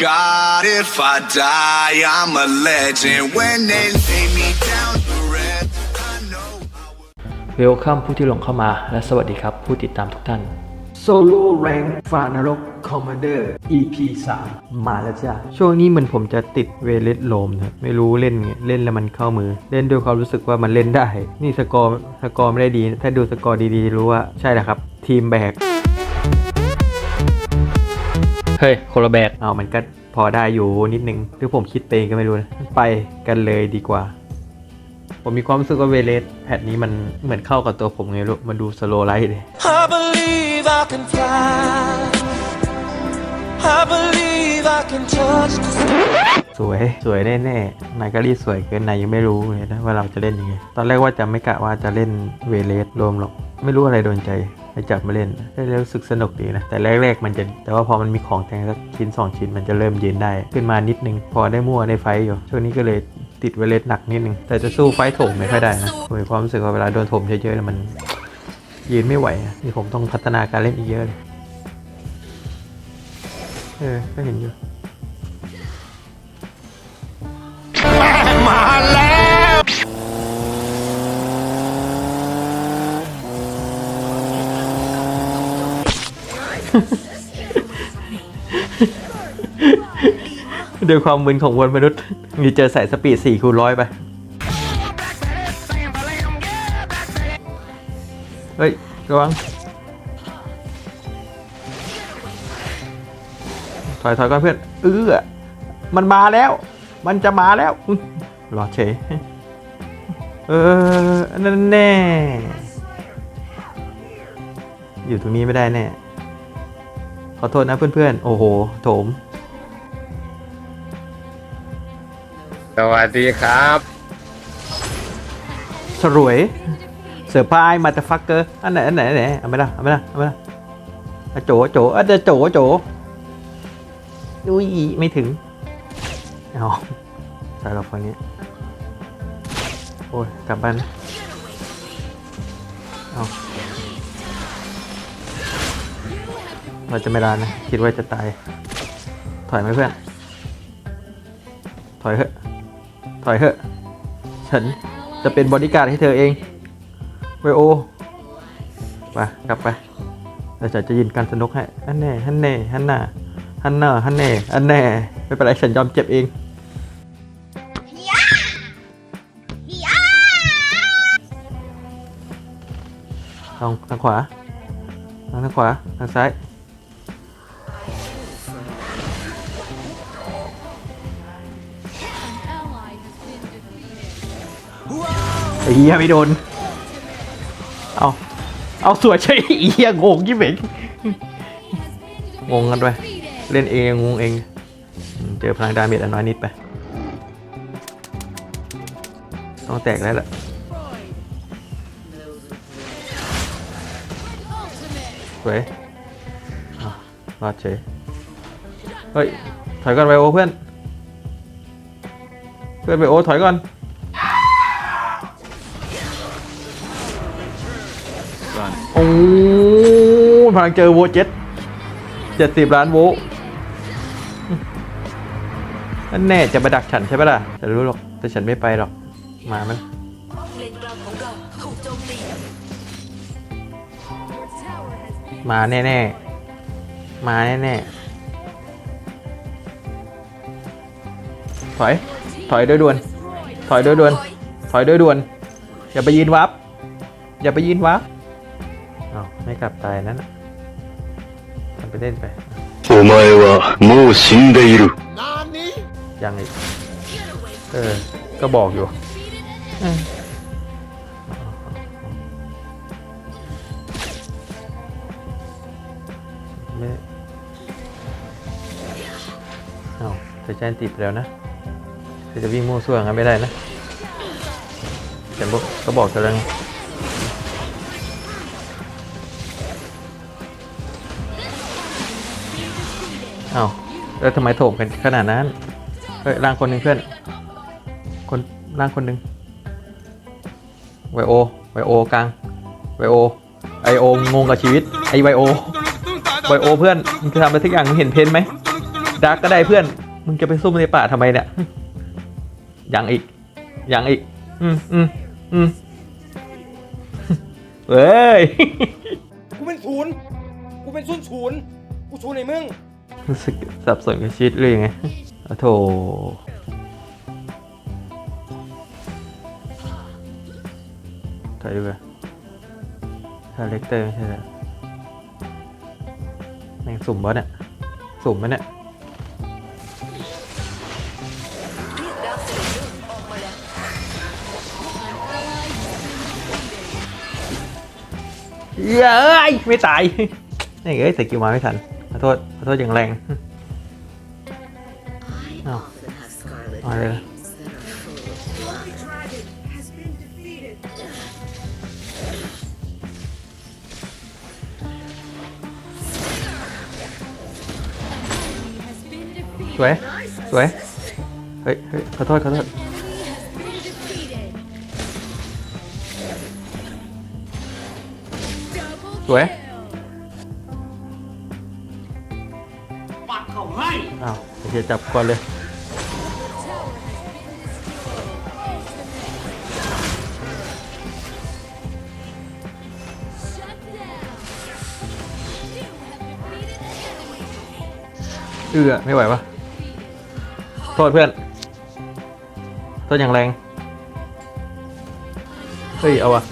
God, oh my God, if I die, I'm a legend. When they lay me down to rest, I know I will. เวลคัมผู้ที่หลงเข้ามาและสวัสดีครับ ผู้ติดตามทุกท่านโซโล่แรงฟานรกคอมมานเดอร์ EP 3 มาแล้วจ้าช่วงนี้เหมือนผมจะติดเวเลสโลมนะไม่รู้เล่นไงเล่นแล้วมันเข้ามือ เล่นด้วยความรู้สึกว่ามันเล่นได้ นี่สกอร์สกอร์ไม่ได้ดี ถ้าดูสกอร์ดีๆ รู้ว่าใช่แหละครับ ทีมแบก เฮ้ยคนละแบกเอามันก็พอได้อยู่นิดนึงหรือผมคิดไปเองก็ไม่รู้นะไปกันเลยดีกว่า ผมมีความรู้สึกว่าเวเลสแพทนี้มันเหมือนเข้ากับตัวผมไงลูกมันดูสโลไลท์เลย I believe I can fly. I believe I can touch the sky. สวยสวยแน่ๆนายก็รีบสวยเกินนายยังไม่รู้เลยนะว่าเราจะเล่นยังไง ตอนแรกว่าจะไม่กะว่าจะเล่นเวเลสรวมหรอก ไม่รู้อะไรโดนใจ ให้จับมาเล่นได้แล้วรู้สึกสนุกดีนะ แต่แรกๆมันจะ แต่ว่าพอมันมีของแทงสักชิ้น 2 ชิ้นมันจะเริ่มเยืนได้ ขึ้นมานิดนึง พอได้มั่วได้ไฟอยู่ ช่วงนี้ก็เลยติดเวเลสหนักนิดนึง แต่จะสู้ไฟถมไม่ค่อยได้นะผมมีความรู้สึกว่าเวลาโดนถมเยอะๆแล้วมันยืนไม่ไหวนี่ผมต้องพัฒนาการเล่นอีกเยอะเลยเออ ก็เห็นอยู่มาแล้ว ด้วยความมึนของมวลมนุษย์ มีเจอใส่สปีดสี่คูณร้อยไป เฮ้ย ระวัง ถอยถอยก่อนเพื่อน เออมันมาแล้ว มันจะมาแล้วรอเฉย เออ นั่นแน่ อยู่ตรงนี้ไม่ได้แน่ ขอโทษนะเพื่อนๆ โอ้โห โถม สวัสดีครับสรวยเซอร์ไพรส์มาตฟักเกอร์ อันไหน อันไหนอันไหนเอาไม่ได้เอาไม่ได้เอาไม่ได้อะโจโจอะจะโจโจอุ้ยไม่ถึงเอาใส่เราคนนี้ โอ้ยกลับบ้านนะเอา เราจะไม่รานนะ คิดว่าจะตาย ถอยไหมเพื่อน ถอยเถอะ ถอยเถอะ ฉันจะเป็นบอดี้การ์ดให้เธอเองไวโอไปกลับไปแล้วฉันจะยินการสนุกให้ฮันแน่ฮันแน่ฮันน่าฮันน่าฮันแน่ฮันแน่ไม่เป็นไรฉันยอมเจ็บเองทางทางขวาทางทางขวาทางซ้าย เหี้ยไม่โดน เอาเอาสวยใช่ไอ้เหี้ยงงยิ่งเหม็นงงกันไปเล่นเองงงเอง เจอพลังดาเมจอันน้อยนิดไป ต้องแตกแล้วล่ะสวยอ้าวรอดเฉย เฮ้ย ถอยก่อนไวโอเพื่อน เพื่อนไวโอถอยก่อน อ้พลังเจอโวเจ็ดเจ็ดสิบล้านโวนั่นแน่จะมาดักฉันใช่ปะล่ะฉันรู้หรอกแต่ฉันไม่ไปหรอก มาไหมมาแน่ๆ มาแน่ๆ ถอย ถอยโดยด่วน ถอยโดยด่วน ถอยโดยด่วน อย่าไปยืนวับ อย่าไปยืนวับ อ้าวไม่กลับตายนั่นน่ะทำไปเล่นไป お前はもう死んでいる。 ยังอีก เออ ก็บอกอยู่เออไม่เอาแต่แจนติดไปแล้วนะเธอจะวิ่งมั่วซั่วงั้นไม่ได้นะแต่บอกก็บอกเธอแล้วไง อ้าวแล้วทำไมโถมกันขนาดนั้นเฮ้ยร่างคนหนึ่งเพื่อน คนร่างคนหนึ่งไวโอไวโอกลางไวโอไอโองงกับชีวิตไอไวโอบอยโอเพื่อนมึงจะทำอะไรสักอย่างมึงเห็นเพนไหมดาร์กก็ได้เพื่อน มึงจะไปซุ่มในป่าทำไมเนี่ยอยังอีกอยังอีก อืมอืมอืมเฮ้ย กูเป็นศูนย์ กูเป็นศูนย์ศูนย์ กูศูนย์ในมึง รู้สึกสับสนกับชีวิตเลยไงโอ้โถถอยดีกว่าคาแรคเตอร์ไม่ใช่แล้วแม่งสุ่มบอสเนี่ยสุ่มไหมเนี่ยเย้ยไม่ตายนี่เอ้ยสกิลมาไม่ทันขอโทษ ขอโทษอย่างแรงอ้าวมาเลยนะสวย สวย เฮ้ยเฮ้ยขอโทษ ขอโทษสวย เดี๋ยวจับก่อนเลยเอือไม่ไหวปะโทษเพื่อนโทษอย่างแรง เฮ้ย เอาวะ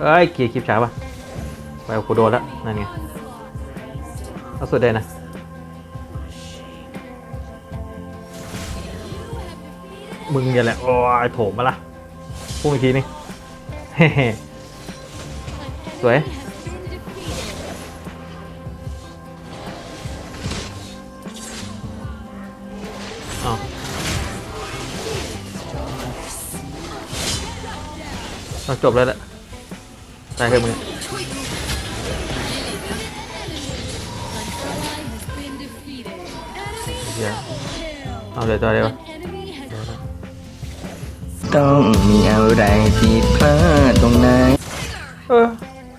เอ้ยเกียร์คลิปช้าปะไปเอากูโดนแล้วนั่นไง เอาสุดได้นะ มึงอย่าแหละ โอ้ยโถมมาละพุ่งอีกทีนึงเฮ้สวยอ้าวเราจบแล้วแหละตายเถอะมึง เอาเลยตัวเดียวต้องมีอะไรผิดพลาดตรงไหนเออ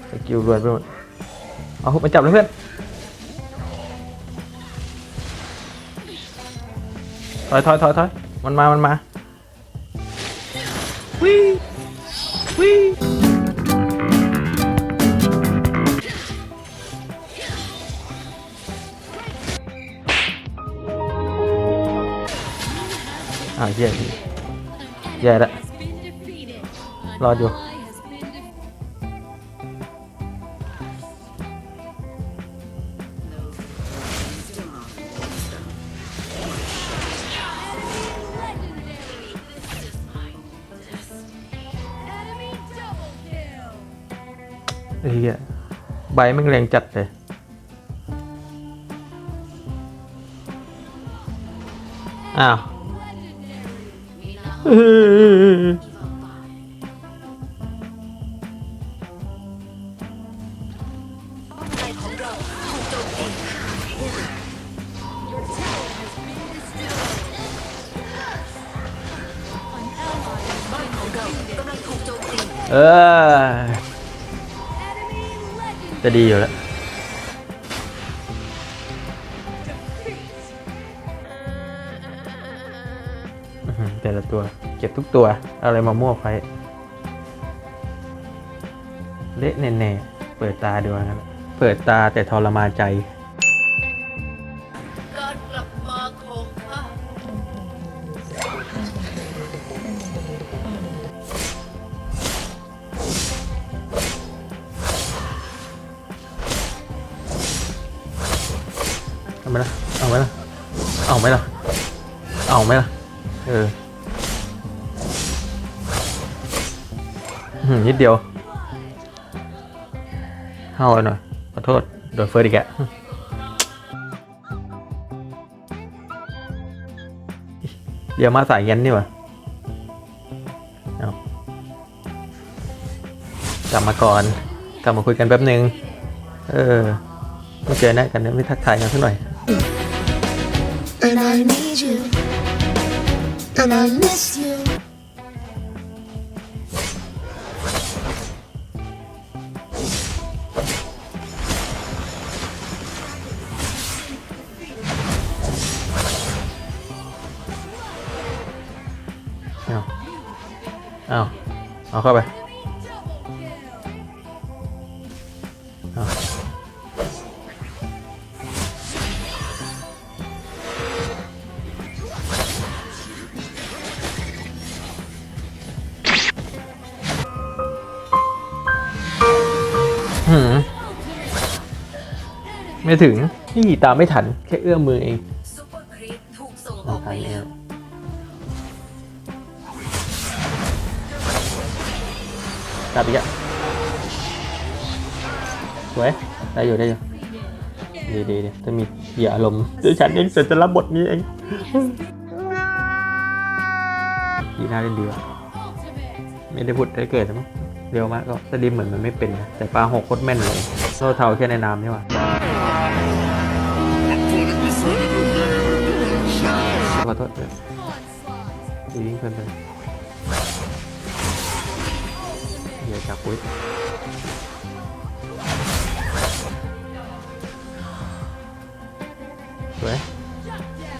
สกิลรวนไปหมดเอาหุบมาจับเลยเพื่อนถอยถอยถอยถอยมันมา มันมาวิวิอ่ เหี้ยแย่ละรอดอยู่ไอ้เหี้ยใบแม่งแรงจัดเลยอ้าว เออจะดีอยู่แล้ว ตัว เก็บทุกตัวเอาอะไรมามั่วไฟเละแน่ๆเปิดตาดูงั้นเปิดตาแต่ทรมานใจ การกลับมาของข้าเอาไหมล่ะ เอาไหมล่ะ เอาไหมล่ะ เอาไหมล่ะ นิดเดียวเข้าหน่อย ขอโทษ โดนเฟิร์สอีกแกเดี๋ยวมาสายเย็นนี่วะเอากลับมาก่อน กลับมาคุยกันแป๊บหนึ่งเออไม่เจอหน้ากันไม่ทักทายกันสักหน่อย And I need you. And I miss you. เข้าไปเอาหืมไม่ถึงนี่ตามไม่ทัน แค่เอื้อมมือเอง กลับอีกอะสวยได้อยู่ได้อยู่ดีดีดีจะมีเหยื่ออารมณ์ดี๋ยวฉันเองเสร็จจะรับบทนี้เองดีน่าเล่นดีว่ะไม่ได้พูดได้เกิดนะมั้งเร็วมากก็สลิมเหมือนมันไม่เป็นนะแต่ปลาหกโคตรแม่นเลยโซ่เทาแค่ในน้ำนี่หว่าขอโทษเดี๋ยวดีวิ่งเพลินไป เหยื่อจับปุ้ยสวย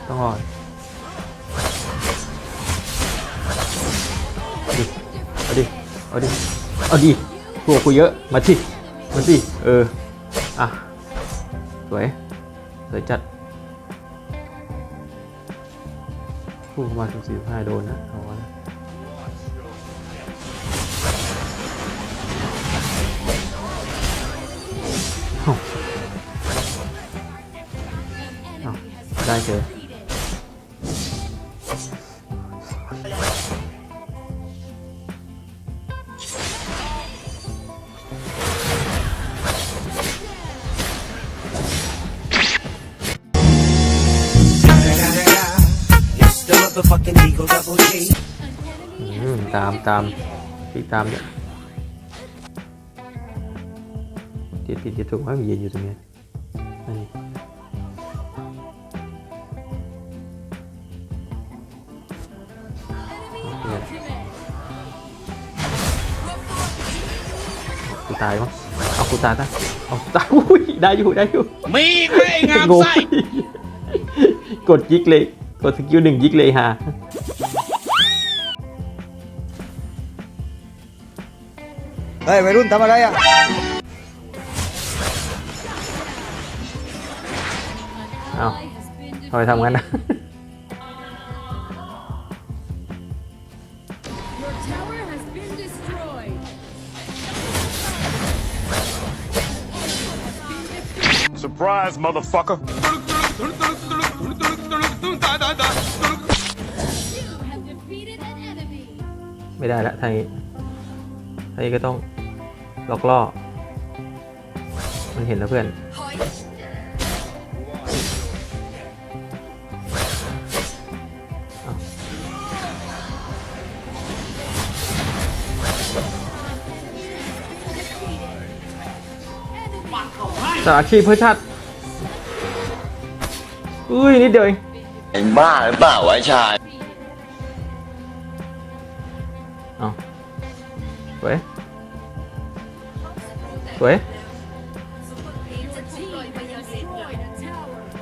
ต้องรอดเอาดิเอาดิเอาดิพวกกูเยอะ มาที่มาที่เออ อะ สวย สวยจัดพูดมาสิบสี่ห้าโดนนะเอาว ได้เจออืมตามตามติดตามเนี่ยติดติดจะ ตายมั้งเอากูตายซะเอาตายอุ้ยได้อยู่ได้อยู่มีไม่งามงงไส้กดยิกเลยกดสกิลหนึ่งยิกเลยฮะเฮ้ยวัยรุ่นทำอะไรอะเอาทำไมทำงั้นนะ Surprise, motherfucker. ไม่ได้ละทางนี้ทางนี้ก็ต้องล็อกล่อ มันเห็นแล้วเพื่อน ถอยสาชีพเพื่อชาติอุ้ยนิดเดียวเองไอ้บ้าหรือเปล่าวะชายเอาสวยสวยซุปเปอร์ครีปจะถูกปล่อยไปยังเซนหลัง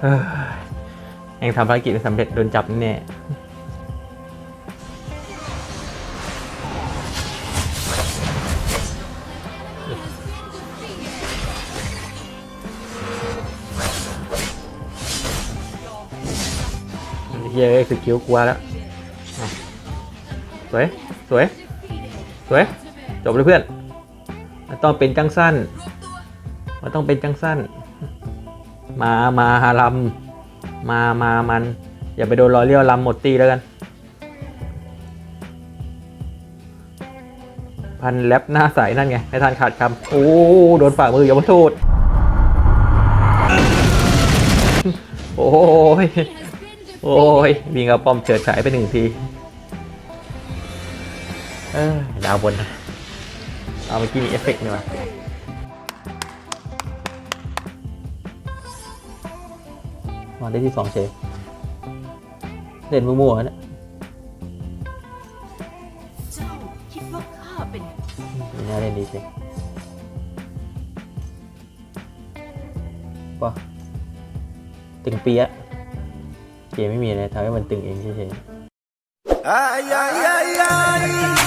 เอ้ยเองทำภารกิจไม่สำเร็จโดนจับแน่ เฮ้ยสกิลกลัวแล้วสวยสวยสวยจบเลยเพื่อนมันต้องเป็นจังสั้นมันต้องเป็นจังสั้น มามาฮารัมมามามัน อย่าไปโดนรอยเลี้ยวลำหมดตีแล้วกัน พันแล็บหน้าใสนั่นไงให้ทานขาดคำโอ้โดนฝ่ามืออย่ามาโทษโอ้ย โอ้ยวิ่งเอาป้อมเฉิดฉายไปหนึ่งทีเออดาวบนนะเอาเมื่อกี้มีเอฟเฟกต์นี่หว่ามาได้ที่สองเชฟเล่นมั่วๆนะเจ้าคิดว่าข้าเป็นไม่น่าเล่นดีเชฟว้าตึงเปียะ เกมไม่มีอะไรทำให้มันตึงเองเฉยๆ